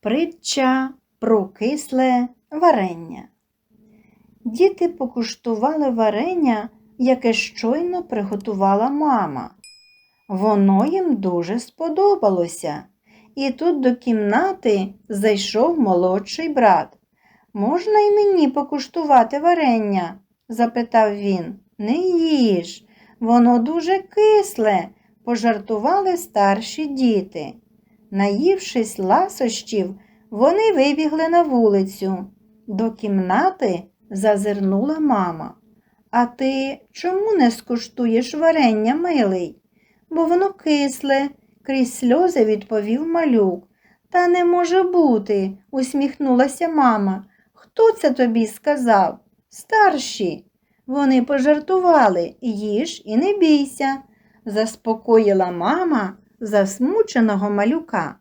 Притча про кисле варення. Діти покуштували варення, яке щойно приготувала мама. Воно їм дуже сподобалося. І тут до кімнати зайшов молодший брат. Можна й мені покуштувати варення? запитав він. Не їж, воно дуже кисле, пожартували старші діти. Наївшись ласощів, вони вибігли на вулицю. До кімнати зазирнула мама. А ти чому не скуштуєш варення, милий? Бо воно кисле, крізь сльози відповів малюк. Та не може бути, усміхнулася мама. Хто це тобі сказав? Старші. Вони пожартували, їж і не бійся, заспокоїла мама засмученого малюка.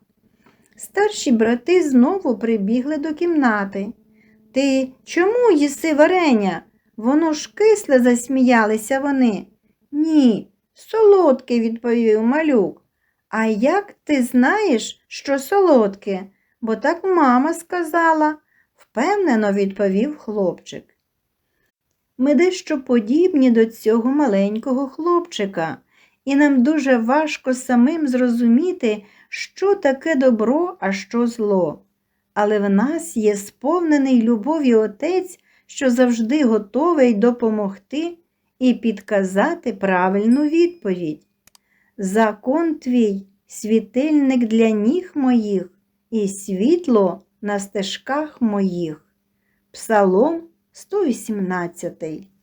Старші брати знову прибігли до кімнати. Ти чому їси варення? Воно ж кисле, засміялися вони. Ні, солодке, відповів малюк. А як ти знаєш, що солодке? Бо так мама сказала, впевнено відповів хлопчик. Ми дещо подібні до цього маленького хлопчика, і нам дуже важко самим зрозуміти, що таке добро, а що зло. Але в нас є сповнений любові отець, що завжди готовий допомогти і підказати правильну відповідь. Закон твій світильник для ніг моїх і світло на стежках моїх. Псалом 118